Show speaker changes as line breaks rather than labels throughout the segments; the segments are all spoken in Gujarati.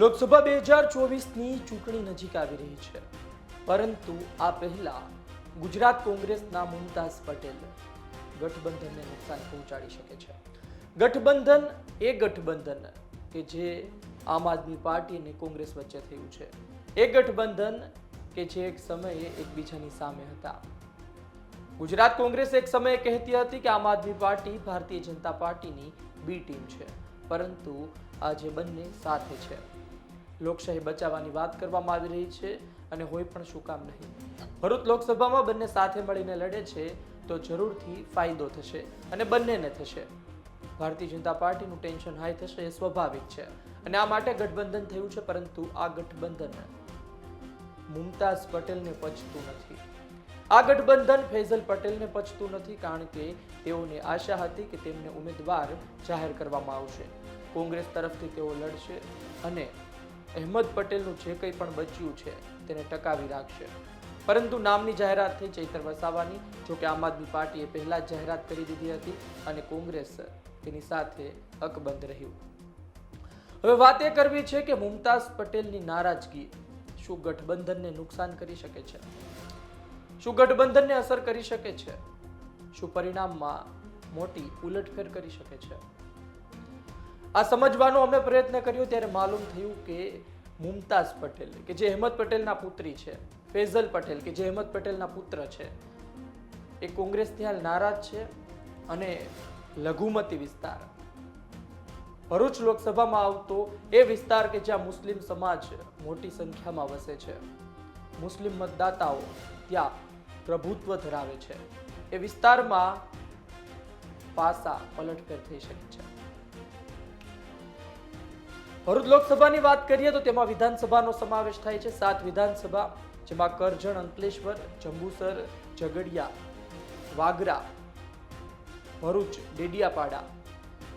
લોકસભા બે હજાર ચોવીસની ચૂંટણી નજીક આવી રહી છે. પરંતુ આ પહેલા ગુજરાત કોંગ્રેસના મુમતાઝ પટેલ ગઠબંધનને નુકસાન પહોંચાડી શકે છે. ગઠબંધન એ ગઠબંધન કે જે આમ આદમી પાર્ટી અને કોંગ્રેસ વચ્ચે થયું છે. એ ગઠબંધન કે જે એક સમયે એકબીજાની સામે હતા. ગુજરાત કોંગ્રેસ એક સમયે કહેતી હતી કે આમ આદમી પાર્ટી ભારતીય જનતા પાર્ટીની બી ટીમ છે. પરંતુ આજે બંને સાથે છે. લોકશાહી બચાવવાની વાત કરવામાં આવી રહી છે અને હોય પણ શું કામ નહીં. ભરૂચ લોકસભામાં બંને સાથે મળીને લડે છે તો જરૂરથી ફાયદો થશે અને બંનેને થશે. ભારતીય જનતા પાર્ટીનું ટેન્શન હાઈ થશે એ સ્વાભાવિક છે અને આ માટે ગઠબંધન થયું છે પરંતુ આ ગઠબંધન મુમતાઝ પટેલને પચતું નથી. આ ગઠબંધન ફૈઝલ પટેલને પચતું નથી કારણ કે તેઓને આશા હતી કે તેમને ઉમેદવાર જાહેર કરવામાં આવશે. કોંગ્રેસ તરફથી તેઓ લડશે અને અહેમદ પટેલનું જે કંઈ પણ બચ્યું છે, તેને ટકાવી રાખશે. પરંતુ નામની જાહેરાત થઈ ચૈતર વસાવાની, જો કે આમ આદમી પાર્ટીએ પહેલાં જ જાહેરાત કરી દીધી હતી અને કોંગ્રેસ તેની સાથે અકબંધ રહ્યું. હવે વાત એ કરવી છે કે મુમતાઝ પટેલની નારાજગી શું ગઠબંધનને નુકસાન કરી શકે છે? શું ગઠબંધનને અસર કરી શકે છે? શું પરિણામમાં મોટી ઉલટફેર કરી શકે છે? આ સમજવાનો અમે પ્રયત્ન કર્યો ત્યારે માલુમ થયું કે મુમતાઝ પટેલ, કે જે અહેમદ પટેલના પુત્રી છે, ફેઝલ પટેલ, કે જે અહેમદ પટેલના પુત્ર છે, એ કોંગ્રેસથી હાલ નારાજ છે અને લઘુમતી વિસ્તાર. ભરૂચ લોકસભામાં આવતો એ વિસ્તાર કે જ્યાં મુસ્લિમ સમાજ મોટી સંખ્યામાં વસે છે. મુસ્લિમ મતદાતાઓ ત્યાં પ્રભુત્વ ધરાવે છે. એ વિસ્તારમાં પાસા પલટફેર થઈ શકે છે. ભરૂચ લોકસભાની વાત કરીએ તો તેમાં વિધાનસભાનો સમાવેશ થાય છે. સાત વિધાનસભા, જેમાં કરજણ, અંકલેશ્વર, જંબુસર, ઝઘડિયા, વાગરા, ભરૂચ, ડેડિયાપાડા.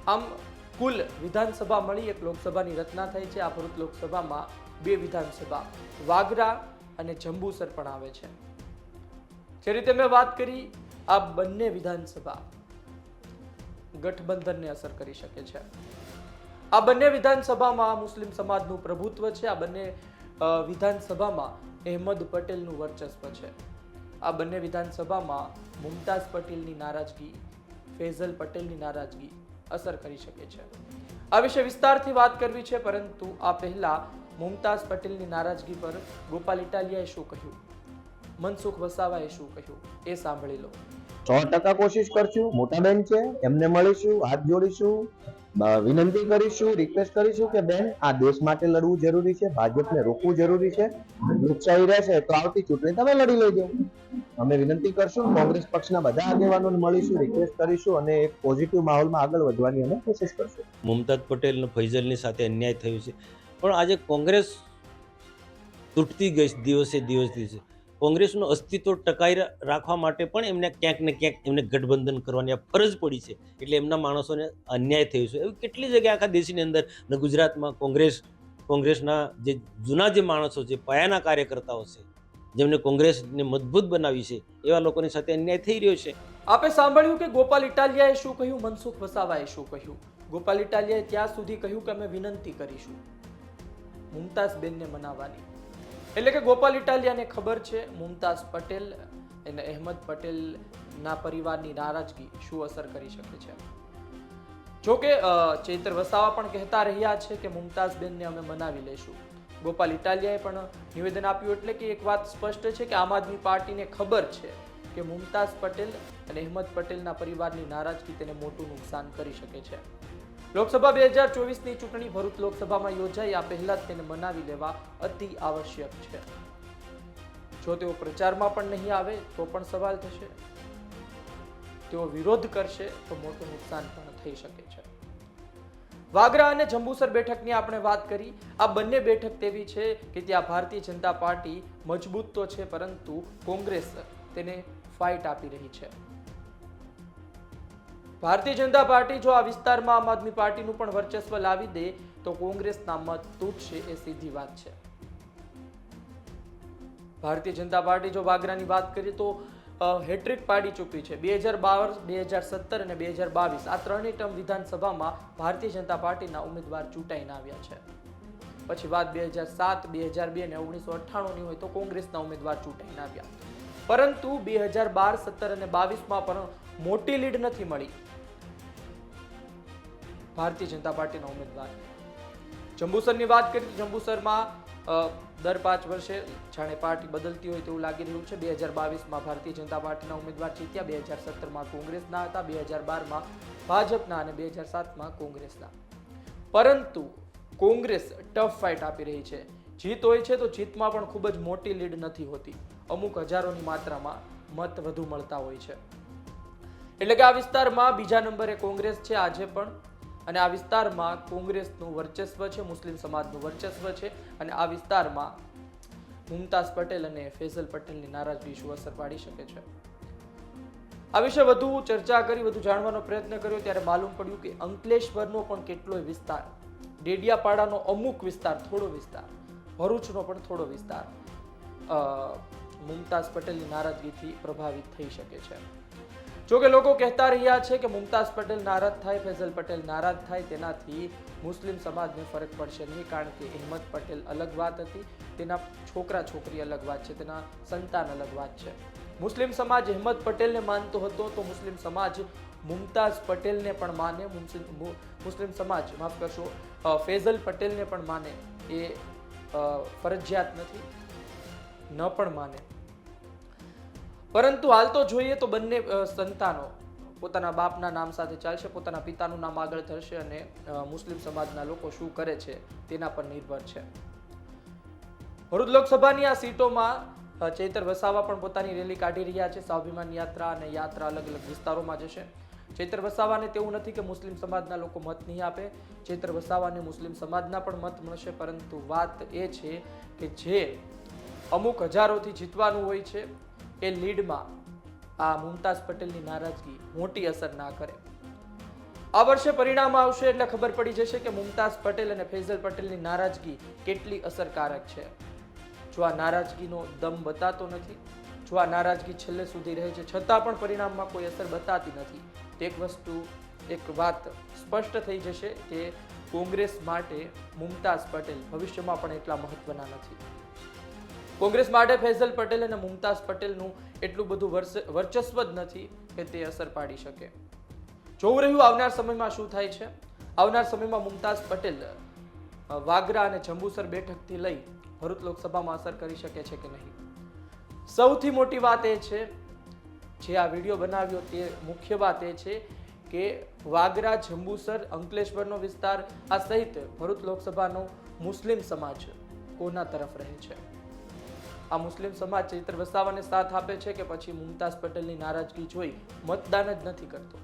આમ કુલ વિધાનસભા મળી એક લોકસભાની રચના થઈ છે. આ ભરૂચ લોકસભામાં બે વિધાનસભા, વાગરા અને જંબુસર પણ આવે છે. જે રીતે મેં વાત કરી, આ બંને વિધાનસભા ગઠબંધનને અસર કરી શકે છે. આ બંને વિધાનસભામાં મુસ્લિમ સમાજનું પ્રભુત્વ છે. આ બંને વિધાનસભામાં અહેમદ પટેલનું વર્ચસ્વ છે. આ બંને વિધાનસભામાં મુમતાઝ પટેલની નારાજગી, ફૈઝલ પટેલની નારાજગી અસર કરી શકે છે. આ વિશે વિસ્તારથી વાત કરવી છે, પરંતુ આ પહેલા મુમતાઝ પટેલની નારાજગી પર ગોપાલ ઇટાલિયાએ શું કહ્યું? મનસુખ વસાવાએ શું કહ્યું? એ સાંભળી લો.
સો ટકા કોશિશ કરશું, મોટા બેન છે, એમને મળીશું, હાથ જોડીશું વિનંતી કરીશું રિક્વેસ્ટ કરીશું કે બેન, આ દેશ માટે લડવું જરૂરી છે, ભાજપને રોકવું જરૂરી છે લોકશાહી રહેશે તો આવતી ચૂંટણી તમે લડી લેજો. અમે વિનંતી કરશું, કોંગ્રેસ પક્ષના બધા આગેવાનોને મળીશું રિક્વેસ્ટ કરીશું અને એક પોઝિટિવ માહોલમાં આગળ વધવાની અમે કોશિશ કરશું.
મુમતાજ પટેલ ફૈઝલની સાથે અન્યાય થયું છે. પણ આજે કોંગ્રેસ તૂટતી ગઈ દિવસે દિવસ દિવસે કોંગ્રેસનું અસ્તિત્વ ટકાઈ રાખવા માટે પણ એમને ક્યાંક ને ક્યાંક એમને ગઠબંધન કરવાની ફરજ પડી છે. એટલે એમના માણસોને અન્યાય થયું છે. એવી કેટલી જગ્યાએ આખા દેશની અંદર ને ગુજરાતમાં કોંગ્રેસ, કોંગ્રેસના જે જૂના જે માણસો છે, પાયાના કાર્યકર્તાઓ છે, જેમને કોંગ્રેસને મજબૂત બનાવી છે, એવા લોકોની સાથે અન્યાય થઈ રહ્યો છે.
આપે સાંભળ્યું કે ગોપાલ ઇટાલિયાએ શું કહ્યું? મનસુખ વસાવાએ શું કહ્યું? ગોપાલ ઇટાલિયાએ ત્યાં સુધી કહ્યું કે અમે વિનંતી કરીશું. મુમતાઝ બેનને મનાવવાની. એટલે કે ગોપાલ ઇટાલિયાને ખબર છે, મુમતાઝ પટેલ અને અહેમદ પટેલના પરિવારની નારાજગી શું અસર કરી શકે છે? જોકે ચૈત્ર વસાવા પણ કહેતા રહ્યા છે કે મુમતાઝ બેનને અમે મનાવી લેશું ગોપાલ ઇટાલિયાએ પણ નિવેદન આપ્યું એટલે કે એક વાત સ્પષ્ટ છે કે આમ આદમી પાર્ટીને ખબર છે કે મુમતાઝ પટેલ અને અહેમદ પટેલના પરિવારની નારાજગી તેને મોટું નુકસાન કરી શકે છે. લોકસભા બે હજાર ચોવીસની ચૂંટણી ભરૂચ લોકસભામાં યોજાઈ. આ પહેલા તેને મનાવી લેવા અતિ આવશ્યક છે. જો તેઓ પ્રચારમાં પણ નહીં આવે, તો પણ સવાલ થશે. તેઓ વિરોધ કરશે, તો મોટું નુકસાન પણ થઈ શકે છે. વાગરા અને જંબુસર બેઠકની આપણે વાત કરી. આ બંને બેઠક તેવી છે કે ત્યાં ભારતીય જનતા પાર્ટી મજબૂત તો છે, પરંતુ કોંગ્રેસ તેને ફાઇટ આપી રહી છે. ભારતીય જનતા પાર્ટી જો આ વિસ્તારમાં આમ આદમી પાર્ટીનું પણ વર્ચસ્વ લાવી દે, તો કોંગ્રેસના મત તૂટશે એ સીધી વાત છે. ભારતીય જનતા પાર્ટી જો વાગરાની વાત કરીએ તો હેટ્રિક પાડી ચૂકી છે. બે હજાર બાર, બે હજાર સત્તર અને બે હજાર બાવીસ આ ત્રણેય ટર્મ વિધાનસભામાં ભારતીય જનતા પાર્ટીના ઉમેદવાર ચૂંટાઈને આવ્યા છે. પછી વાત બે હજાર સાત, બે હજાર બે અને ઓગણીસો અઠ્ઠાણુંની હોય તો કોંગ્રેસના ઉમેદવાર ચૂંટાઈને આવ્યા. પરંતુ બે હજાર બાર, સત્તર અને બાવીસમાં પણ મોટી લીડ નથી મળી. ભારતીય જનતા પાર્ટીના ઉમેદવાર. જંબુસરની વાત કરીએ તો જંબુસરમાં દર પાંચ વર્ષે જાણે પાર્ટી બદલતી હોય તેવું લાગી રહ્યું છે. બે હજાર બાવીસમાં ભારતીય જનતા પાર્ટીના ઉમેદવાર જીત્યા, બે હજાર સત્તરમાં કોંગ્રેસના હતા, બે હજાર બારમાં ભાજપના અને બે હજાર સાતમાં કોંગ્રેસના. પરંતુ કોંગ્રેસ ટફ ફાઇટ આપી રહી છે. જીત હોય છે તો જીતમાં પણ ખૂબ જ મોટી લીડ નથી હોતી. અમુક હજારોની માત્રામાં મત વધુ મળતા હોય છે. એટલે કે આ વિસ્તારમાં બીજા નંબરે કોંગ્રેસ છે. આજે પણ અને આ વિસ્તારમાં કોંગ્રેસનું વર્ચસ્વ છે, મુસ્લિમ સમાજનું વર્ચસ્વ છે અને આ વિસ્તારમાં મુમતાઝ પટેલ અને ફેઝલ પટેલની નારાજગી શું અસર પાડી શકે છે. આ વિશે વધુ ચર્ચા કરી, વધુ જાણવાનો પ્રયત્ન કર્યો ત્યારે માલુમ પડ્યું કે અંકલેશ્વરનો પણ કેટલોય વિસ્તાર, ડેડિયાપાડાનો અમુક વિસ્તાર, થોડો વિસ્તાર, ભરૂચનો પણ થોડો વિસ્તાર મુમતાઝ પટેલની નારાજગીથી પ્રભાવિત થઈ શકે છે. જો કે લોકો કહેતા રહ્યા છે કે મુમતાઝ પટેલ નારાજ થાય, ફૈઝલ પટેલ નારાજ થાય, તેનાથી મુસ્લિમ સમાજને ફરક પડશે નહીં, કારણ કે અહેમદ પટેલ અલગ વાત હતી, તેના છોકરા છોકરી અલગ વાત છે, તેના સંતાન અલગ વાત છે. મુસ્લિમ સમાજ અહેમદ પટેલને માનતો હતો તો મુસ્લિમ સમાજ મુમતાઝ પટેલને પણ માને મુસ્લિમ સમાજ, માફ કરશો ફૈઝલ પટેલને પણ માને, એ ફરજિયાત નથી, ન પણ માને. પરંતુ હાલ તો જોઈએ તો બંને સંતાનો પોતાના બાપના નામ સાથે ચાલશે, પોતાના પિતાનું નામ આગળ ધરશે અને મુસ્લિમ સમાજના લોકો શું કરે છે તેના પર નિર્ભર છે. ભરૂચ લોકસભાની આ સીટોમાં ચૈતર વસાવા પણ પોતાની રેલી કાઢી રહ્યા છે. સ્વાભિમાન યાત્રા અને યાત્રા અલગ અલગ વિસ્તારોમાં જશે. ચૈતર વસાવાને તેવું નથી કે મુસ્લિમ સમાજના લોકો મત નહીં આપે. ચૈતર વસાવાને મુસ્લિમ સમાજના પણ મત મળશે, પરંતુ વાત એ છે કે જે અમુક હજારોથી જીતવાનું હોય છે એ લીડમાં આ મુમતાઝ પટેલની નારાજગી મોટી અસર ના કરે. આ વર્ષે પરિણામ આવશે એટલે ખબર પડી જશે કે મુમતાઝ પટેલ અને ફૈઝલ પટેલની નારાજગી કેટલી અસરકારક છે. જો આ નારાજગીનો દમ બતાતો નથી, જો આ નારાજગી છેલ્લે સુધી રહે છે, છતાં પણ પરિણામમાં કોઈ અસર બતાતી નથી. તે એક વસ્તુ, એક વાત સ્પષ્ટ થઈ જશે કે કોંગ્રેસ માટે મુમતાઝ પટેલ ભવિષ્યમાં પણ એટલા મહત્વના નથી. કોંગ્રેસ માટે ફૈઝલ પટેલ અને મુમતાઝ પટેલનું એટલું બધું વર્ચ- વર્ચસ્વ જ નથી કે તે અસર પાડી શકે. જોવું રહ્યું, આવનાર સમયમાં શું થાય છે? આવનાર સમયમાં મુમતાઝ પટેલ વાગરા અને જંબુસર બેઠકથી લઈ ભરૂચ લોકસભામાં અસર કરી શકે છે કે નહીં? સૌથી મોટી વાત એ છે, જે આ વીડિયો બનાવ્યો તે મુખ્ય વાત એ છે કે વાગરા, જંબુસર, અંકલેશ્વરનો વિસ્તાર, આ સહિત ભરૂચ લોકસભાનો મુસ્લિમ સમાજ કોના તરફ રહે છે? આ મુસ્લિમ સમાજ ચૈત્ર વસાવાને સાથ આપે છે કે પછી મુમતાઝ પટેલની નારાજગી જોઈ મતદાન જ નથી કરતો.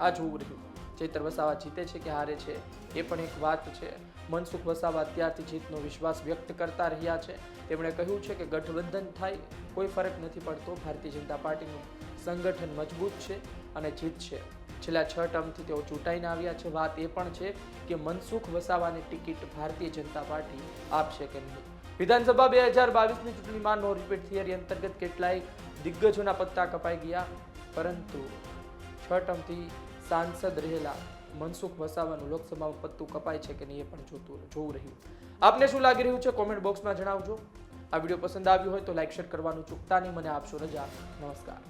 આ જોવું રહ્યું. ચૈત્ર વસાવા જીતે છે કે હારે છે, એ પણ એક વાત છે. મનસુખ વસાવા અત્યારથી જીતનો વિશ્વાસ વ્યક્ત કરતા રહ્યા છે. તેમણે કહ્યું છે કે ગઠબંધન થાય, કોઈ ફરક નથી પડતો. ભારતીય જનતા પાર્ટીનું સંગઠન મજબૂત છે અને જીત છે. છેલ્લા છ ટર્મથી તેઓ ચૂંટાઈને આવ્યા છે. વાત એ પણ છે કે મનસુખ વસાવાની ટિકિટ ભારતીય જનતા પાર્ટી આપશે કે નહીં. વિધાનસભા બે હજાર બાવીસની ચૂંટણીમાં નો રિપીટ થિયરી અંતર્ગત કેટલાય દિગ્ગજોના પત્તા કપાઈ ગયા. પરંતુ છ ટર્મથી સાંસદ રહેલા મનસુખ વસાવાનું લોકસભામાં પત્તું કપાય છે કે નહીં એ પણ જોતું જોવું રહ્યું. આપને શું લાગી રહ્યું છે? કોમેન્ટ બોક્સમાં જણાવજો. આ વીડિયો પસંદ આવ્યો હોય તો લાઇક શેર કરવાનું ચૂકતા નહીં. મને આપશો રજા. નમસ્કાર.